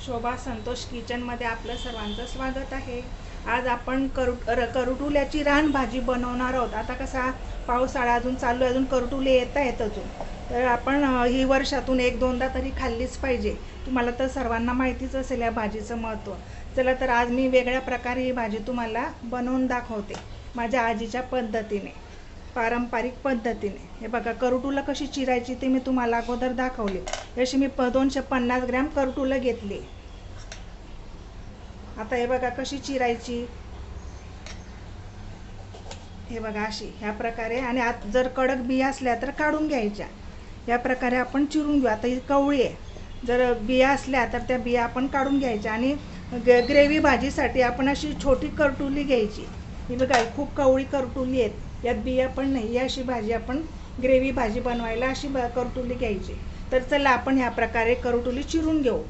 शोभा संतोष किचनमध्ये आपलं सर्वांचं स्वागत आहे. आज आपण करू र करुटुल्याची रान भाजी बनवणार आहोत. आता कसा पावसाळा अजून चालू आहे अजून करटुले येत आहेत अजून. तर आपण ही वर्षातून एक दोनदा तरी खाल्लीच पाहिजे. तुम्हाला तर सर्वांना माहितीच असेल या भाजीचं महत्त्व. चला तर आज मी वेगळ्या प्रकारे ही भाजी तुम्हाला बनवून दाखवते. माझ्या आजीच्या पद्धतीने पारंपरिक पद्धतीने. हे बघा करुटूला कशी चिरायची ते मी तुम्हाला अगोदर दाखवले. अशी मी प दोनशे पन्नास ग्रॅम करटुलं घेतली. आता हे बघा कशी चिरायची. हे बघा अशी ह्या प्रकारे. आणि आत जर कडक बिया असल्या तर काढून घ्यायच्या. या प्रकारे आपण चिरून घेऊ. आता ही कवळी आहे. जर बिया असल्या तर त्या बिया आपण काढून घ्यायच्या. आणि ग ग्रेव्ही भाजीसाठी आपण अशी छोटी करटुली घ्यायची. ही बघा खूप कवळी करटुली आहेत. यात बिया पण नाही. ही अशी भाजी आपण ग्रेव्ही भाजी बनवायला अशी ब करटुली घ्यायची. तर चला आपण ह्या प्रकारे करटुली चिरून घेऊ.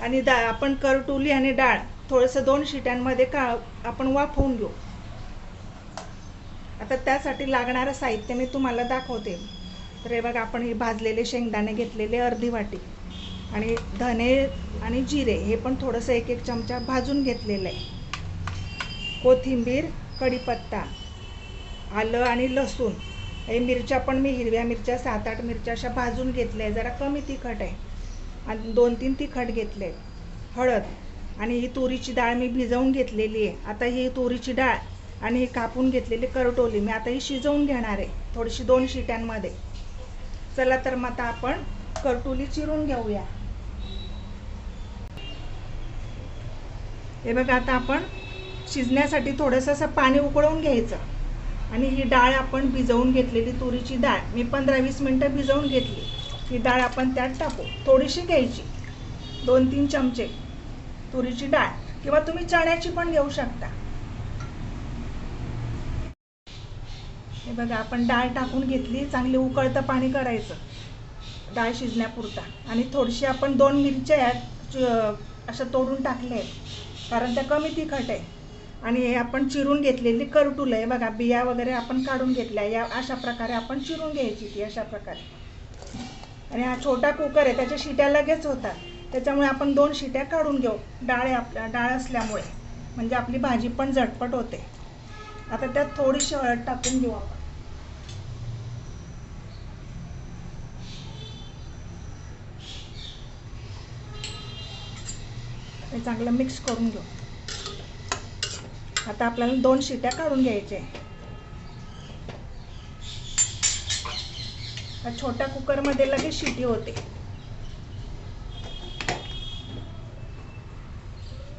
आणि दा आपण करटुली आणि डाळ थोडंसं दोन शिट्यांमध्ये का आपण वाफवून घेऊ. आता त्यासाठी लागणारं साहित्य मी तुम्हाला दाखवते. तर हे बघा आपण हे भाजलेले शेंगदाणे घेतलेले अर्धी वाटी आणि धने आणि जिरे हे पण थोडंसं एक एक चमचा भाजून घेतलेलं आहे. कोथिंबीर कढीपत्ता आलं आणि लसूण हे मिरच्या पण मी हिरव्या मिरच्या सात आठ मिरच्या अशा भाजून घेतल्या आहे जरा कमी तिखट आहे. आणि दोन तीन तिखट घेतले हळद. आणि ही तुरीची डाळ मी भिजवून घेतलेली आहे. आता ही तुरीची डाळ आणि ही कापून घेतलेली करटोली मी आता ही शिजवून घेणार आहे. थोडीशी दोन शिट्यांमध्ये. चला तर मग आता आपण करटोली चिरून घेऊया. हे बघा आता आपण शिजण्यासाठी थोडंसं असं पाणी उकळवून घ्यायचं. आणि ही डाळ आपण भिजवून घेतलेली तुरीची डाळ मी पंधरा वीस मिनटं भिजवून घेतली. ही डाळ आपण त्यात टाकू. थोडीशी घ्यायची. दोन तीन चमचे तुरीची डाळ किंवा तुम्ही चण्याची पण घेऊ शकता. हे बघा आपण डाळ टाकून घेतली. चांगली उकळतं पाणी करायचं. डाळ शिजण्यापुरता. आणि थोडीशी आपण दोन मिरच्या आहेत अशा तोडून टाकल्या आहेत. कारण त्या कमी तिखट आहे आणि हे आपण चिरून घेतलेली करटुल आहे बघा बिया वगैरे आपण काढून घेतल्या या अशा प्रकारे आपण चिरून घ्यायची ती अशा प्रकारे. आणि हा छोटा कुकर आहे त्याच्या शिट्या लगेच होतात. त्याच्यामुळे आपण दोन शिट्या काढून घेऊ डाळ आहे आपल्या डाळ असल्यामुळे. म्हणजे आपली भाजी पण झटपट होते. आता त्यात थोडीशी हळद टाकून घेऊ आपण. हे चांगलं मिक्स करून घेऊ. आता आपल्याला दोन शिट्या काढून घ्यायचे. छोट्या कुकरमध्ये लगेच शिटी होते.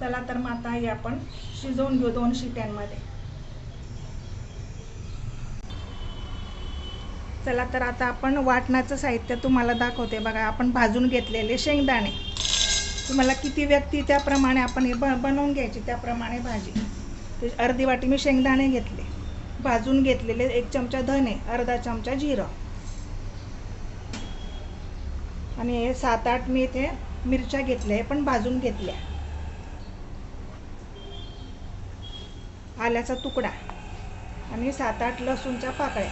चला तर मग आता हे आपण शिजवून घेऊ दोन शिट्यांमध्ये. चला तर आता आपण वाटणाचं साहित्य तुम्हाला दाखवते. बघा आपण भाजून घेतलेले शेंगदाणे. तुम्हाला किती व्यक्ती त्याप्रमाणे आपण हे बनवून घ्यायची त्याप्रमाणे भाजी. ते अर्धी वाटी मी शेंगदाणे घेतले. भाजून घेतलेले एक चमचा धने अर्धा चमचा जिरं. आणि हे सात आठ मी इथे मिरच्या घेतल्या पण भाजून घेतल्या. आल्याचा तुकडा. आणि सात आठ लसूणच्या पाकळ्या.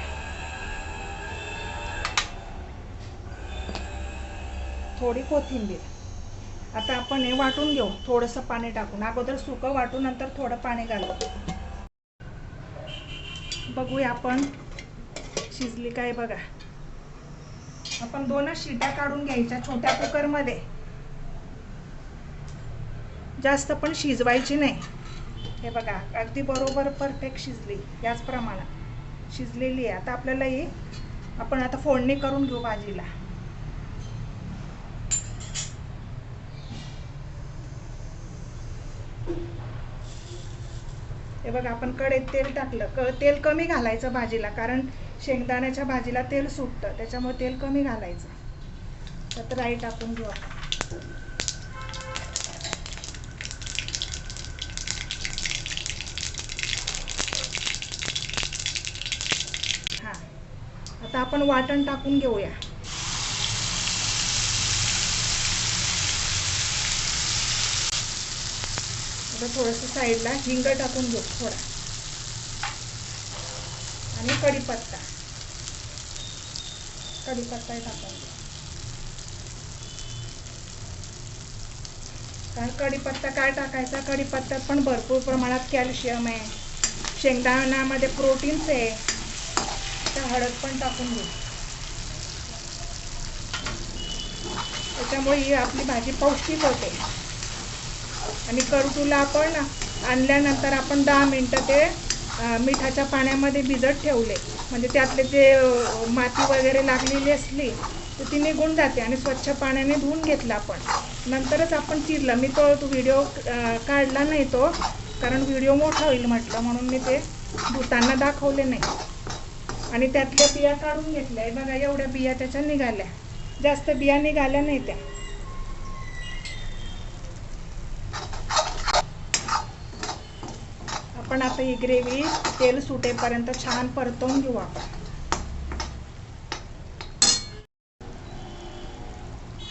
थोडी कोथिंबीर. आता आपण हे वाटून घेऊ. थोडंसं पाणी टाकून. अगोदर सुकं वाटून नंतर थोडं पाणी घालू. बघूया आपण शिजली काय बघा. आपण दोनच शिट्या काढून घ्यायच्या छोट्या कुकरमध्ये. जास्त पण शिजवायची नाही. हे बघा अगदी बरोबर परफेक्ट शिजली. याच प्रमाणात. शिजलेली आहे. आता आपल्याला ही आपण आता फोडणी करून घेऊ भाजीला. हे बघा आपण कडेत तेल टाकलं. क तेल कमी घालायचं भाजीला कारण शेंगदाण्याच्या भाजीला तेल सुटतं त्याच्यामुळे तेल कमी घालायचं. तर राई टाकून घेऊ आपण. हां. आता आपण वाटण टाकून घेऊया. आता थोडंसं साईडला हिंग टाकून घेऊ थोडा. आणि कढीपत्ता. कढीपत्ता टाकून घेऊ. कारण कढीपत्ता काय टाकायचा? कढीपत्त्यात पण भरपूर प्रमाणात कॅल्शियम आहे. शेंगदाण्यामध्ये प्रोटीन्स आहे. तर हळद पण टाकून घेऊ. त्याच्यामुळे ही आपली भाजी पौष्टिक होते. आणि करडूला आपण आणल्यानंतर आपण दहा मिनटं ते मिठाच्या पाण्यामध्ये भिजत ठेवले. म्हणजे त्यातले जे माती वगैरे लागलेली असली तर ती निघून जाते आणि स्वच्छ पाण्याने धुवून घेतलं आपण. नंतरच आपण चिरलं. मी तो व्हिडिओ काढला नाही तो कारण व्हिडिओ मोठा होईल म्हटलं म्हणून मी ते धुताना दाखवले नाही. आणि त्यातल्या बिया काढून घेतल्या. बघा एवढ्या बिया त्याच्या निघाल्या. जास्त बिया निघाल्या नाही त्या. आपण आता ही ग्रेव्ही तेल सुटेपर्यंत छान परतवून घेऊ आपण.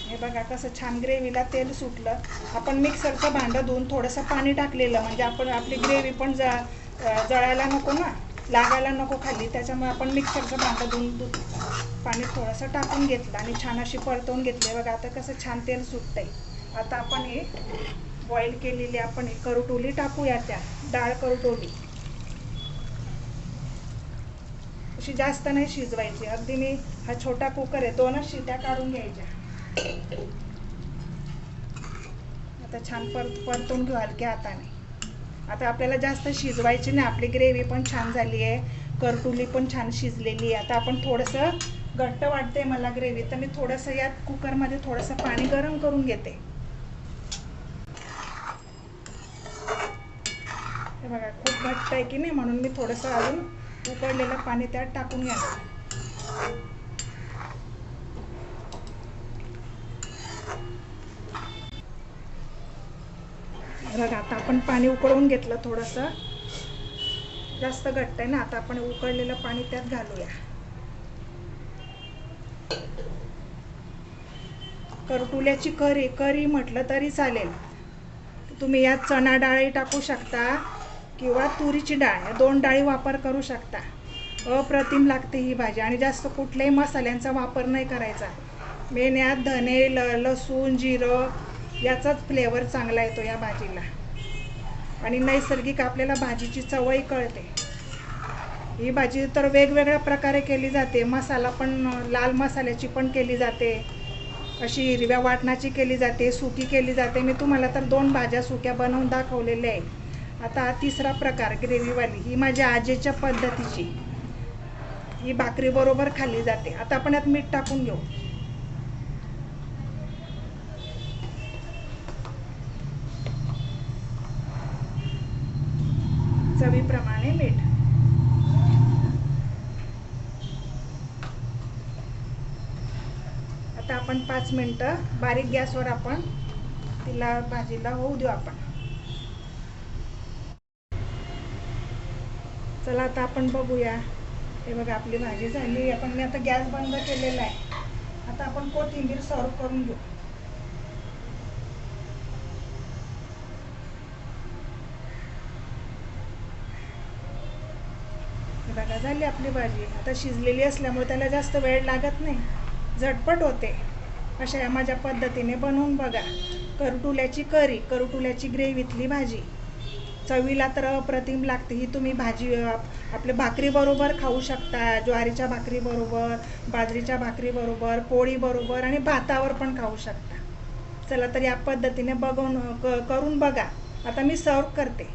हे बघा कसं छान ग्रेव्हीला तेल सुटलं. आपण मिक्सरचं भांडं धुवून थोडंसं पाणी टाकलेलं म्हणजे आपण आपली ग्रेव्ही पण ज जळायला नको ना लागायला नको खाली त्याच्यामुळे आपण मिक्सरचं भांडं धुवून धु पाणी थोडंसं टाकून घेतलं आणि छान अशी परतवून घेतली. बघा आता कसं छान तेल सुटतंय. आता आपण हे बॉईल केलेली आपण हे करुटोली टाकूया त्या डाळ करुटोली. अशी जास्त नाही शिजवायची. अगदी मी हा छोटा कुकर आहे दोनच शिट्या काढून घ्यायच्या. आता छान परत परतून घेऊ हलक्या हाताने. आता आपल्याला जास्त शिजवायची नाही. आपली ग्रेव्ही पण छान झाली आहे. करटुली पण छान शिजलेली आहे. आता आपण थोडंसं घट्ट वाटते मला ग्रेव्ही तर मी थोडंसं यात कुकरमध्ये थोडंसं पाणी गरम करून घेते. बघा खूप घट्ट आहे की नाही म्हणून मी थोडंसं अजून उकळलेलं पाणी त्यात टाकून घ्या बघा आता आपण पाणी उकळून घेतलं थोडंसं. जास्त घट्ट आहे ना आता आपण उकळलेलं पाणी त्यात घालूया. करटुल्याची करी करी म्हटलं तरी चालेल. तुम्ही यात चणा डाळही टाकू शकता. किंवा तुरीची डाळ या दोन डाळी वापर करू शकता. अप्रतिम लागते ही भाजी. आणि जास्त कुठल्याही मसाल्यांचा वापर नाही करायचा. मेन यात धने ल लसूण जिरं याचाच फ्लेवर चांगला येतो या भाजीला. आणि नैसर्गिक आपल्याला भाजीची चवही कळते. ही भाजी तर वेगवेगळ्या प्रकारे केली जाते. मसाला पण लाल मसाल्याची पण केली जाते. अशी हिरव्या वाटणाची केली जाते सुकी केली जाते. मी तुम्हाला तर दोन भाज्या सुक्या बनवून दाखवलेल्या आहे आता तिसरा प्रकार ग्रेव्हीवाली. ही माझ्या आजीच्या पद्धतीची. ही भाकरी बरोबर खाल्ली जाते. आता आपण यात मीठ टाकून घेऊ. चवीप्रमाणे मीठ. आता आपण पाच मिनटं बारीक गॅसवर आपण तिला भाजीला होऊ देऊ आपण. चला आता आपण बघूया. हे बघा आपली भाजी झाली. आपण मी आता गॅस बंद केलेला आहे. आता आपण कोथिंबीर सर्व करून घेऊ. बघा झाली आपली भाजी. आता शिजलेली असल्यामुळे त्याला जास्त वेळ लागत नाही. झटपट होते. अशा या माझ्या पद्धतीने बनवून बघा. करटुल्याची करी करटुल्याची ग्रेव्हीतली भाजी. चवीला तर अप्रतिम लागते. ही तुम्ही भाजी आपल्या भाकरीबरोबर खाऊ शकता. ज्वारीच्या भाकरीबरोबर बाजरीच्या भाकरीबरोबर पोळीबरोबर आणि भातावर पण खाऊ शकता. चला तर या पद्धतीने बघून क- करून बघा. आता मी सर्व करते.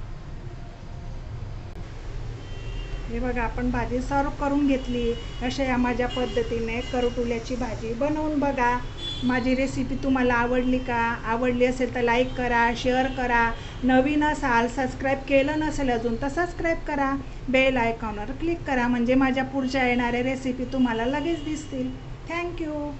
हे बघा आपण भाजी सर्व करून घेतली. अशा या माझ्या पद्धतीने करटुल्याची भाजी बनवून बघा. माझी रेसिपी तुम्हाला आवडली का? आवडली असेल तर लाईक करा शेअर करा. नवीन असाल सबस्क्राईब केलं नसेल अजून तर सबस्क्राईब करा. बेल आयकॉनवर क्लिक करा. म्हणजे माझ्या पुढच्या येणाऱ्या रेसिपी तुम्हाला लगेच दिसतील. थँक्यू